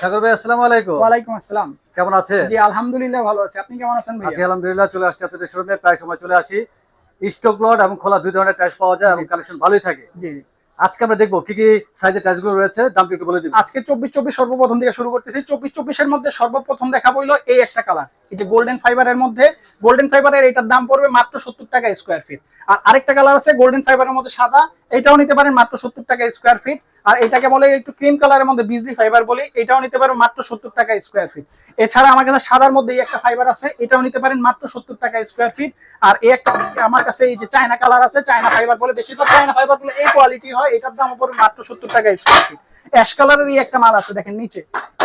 সাগর ভাই আসসালামু আলাইকুম। ওয়ালাইকুম আসসালাম। কেমন আছে জি আলহামদুলিল্লাহ ভালো আছি। আপনি কেমন আছেন আছি আলহামদুলিল্লাহ চলে আসছি আপনাদের শোরুমে প্রায় সময় চলে আসি। স্টক লট এবং খোলা দুই ধরনের টাইস পাওয়া যায় এবং কালেকশন ভালোই থাকে। জি আজকে আমরা দেখব কি কি সাইজের রয়েছে। দামটা একটু বলে দিন। আজকে চব্বিশ চব্বিশ সর্বপ্রথম থেকে শুরু করতেছি। চব্বিশ চব্বিশের মধ্যে সর্বপ্রথম দেখা বইলো এই একটা কালার এই যে গোল্ডেন ফাইবারের মধ্যে গোল্ডেন ফাইবারের এটার দাম পড়বে মাত্র সত্তর টাকা স্কোয়ার ফিট আর আরেকটা কালার আছে গোল্ডেন ফাইবারের মধ্যে সাদা। এটাও নিতে পারেন মাত্র সত্তর টাকা স্কোয়ার ফিট আর এটাকে বলে একটু ক্রিম কালারের মধ্যে বিজলি ফাইবার বলি, এটাও নিতে পারেন মাত্র সত্তর টাকা স্কোয়ার ফিট এছাড়া আমার কাছে সাদার মধ্যে এই একটা ফাইবার আছে, এটাও নিতে পারেন মাত্র সত্তর টাকা স্কোয়ার ফিট আর এই একটা আমার কাছে এই যে চায়না কালার আছে চায়না ফাইবার বলে বেশিরভাগ চায়না ফাইবার বলে এই কোয়ালিটি হয়, এটার দাম পড়বে মাত্র সত্তর টাকা স্কোয়ার ফিট অ্যাশ কালারের এই একটা মাল আছে, দেখেন নিচে।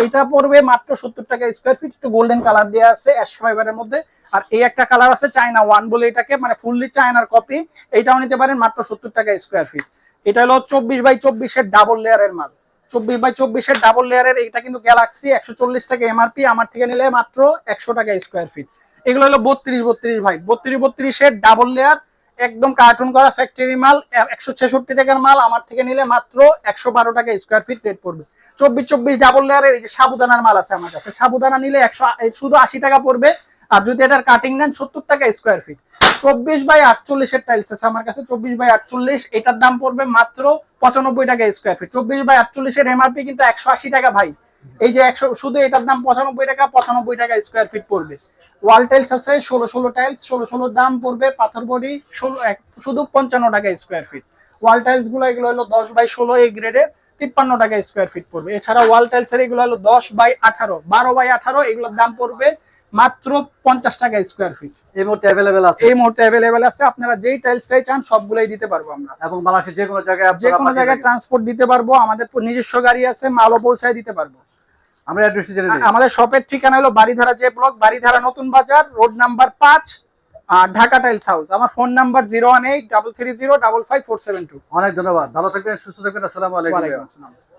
এটা পড়বে মাত্র সত্তর টাকা স্কোয়ার ফিট একটু গোল্ডেন কালার দেওয়া আছে অ্যাশ ফাইবারের মধ্যে। আর এই একটা কালার আছে চায়না ওয়ান বলে এটাকে মানে ফুললি চায়নার কপি এটাও নিতে পারেন মাত্র সত্তর টাকা স্কোয়ার ফিট এটা হলো চব্বিশ বাই চব্বিশের ডাবল লেয়ারের মাল। চব্বিশ বাই চব্বিশের ডাবল লেয়ারের এটা কিন্তু গ্যালাক্সি একশো চল্লিশ টাকা এমআরপি আমার থেকে নিলে মাত্র একশো টাকা স্কোয়ার ফিট এগুলো হলো বত্রিশ বত্রিশ ভাই। বত্রিশ, বত্রিশের ডাবল লেয়ার একদম কার্টুন করা ফ্যাক্টরি মাল, একশো ছেষট্টি টাকার মাল, আমার থেকে নিলে মাত্র একশো বারো টাকা স্কোয়ার ফিট রেট পড়বে। চব্বিশ চব্বিশ ডাবল লেয়ারের এই যে সাবুদানার মাল আছে আমার কাছে, সাবুদানা নিলে একশো শুধু আশি টাকা পড়বে, আর যদি এটার কাটিং নেন সত্তর টাকা স্কোয়ার ফিট চব্বিশ বাই আটচল্লিশের টাইলস আছে। আমার কাছে চব্বিশ বাই আটচল্লিশ, এটার দাম পড়বে মাত্র পঁচানব্বই টাকা স্কোয়ার ফিট চব্বিশ বাই আটচল্লিশের এমআরপি কিন্তু একশো আশি টাকা ভাই। এই যে একশো, শুধু এটার দাম পঁচানব্বই টাকা পঁচানব্বই টাকা স্কোয়ার ফিট পড়বে। ওয়াল টাইলস আছে, ষোলো ষোলো টাইলস ষোলো ষোলোর দাম পড়বে পাথর বডি, ষোলো শুধু পঞ্চান্ন টাকা স্কোয়ার ফিট ওয়াল টাইলসগুলো, এগুলো হলো দশ বাই ষোলো এই গ্রেডের তিপ্পান্ন টাকা স্কোয়ার ফিট পড়বে। এছাড়া ওয়াল টাইলস এর এগুলো হলো দশ বাই আঠারো, বারো বাই আঠারো, এগুলোর দাম পড়বে মাত্র পঞ্চাশ টাকা স্কোয়ার ফিট এই মুহূর্তে অ্যাভেলেবেল আছে? এই মুহূর্তে অ্যাভেলেবেল আছে। আপনারা যেই টাইলসটাই চান সবগুলোই দিতে পারব আমরা। এবং বাংলাদেশের যে কোনো জায়গায় যে কোনো জায়গায় ট্রান্সপোর্ট দিতে পারব। আমাদের নিজস্ব গাড়ি আছে মালও পৌঁছায় দিতে পারব। আমরা অ্যাড্রেস জেনে নিই। আমাদের শপের ঠিকানা হলো বাড়িধারা যে ব্লক বাড়িধারা নতুন বাজার রোড নাম্বার পাঁচ আর ঢাকা টাইলস হাউস আমার phone number zero one eight double three zero double five four seven two অনেক ধন্যবাদ। ভালো থাকবেন সুস্থ থাকবেন। আসসালামু আলাইকুম।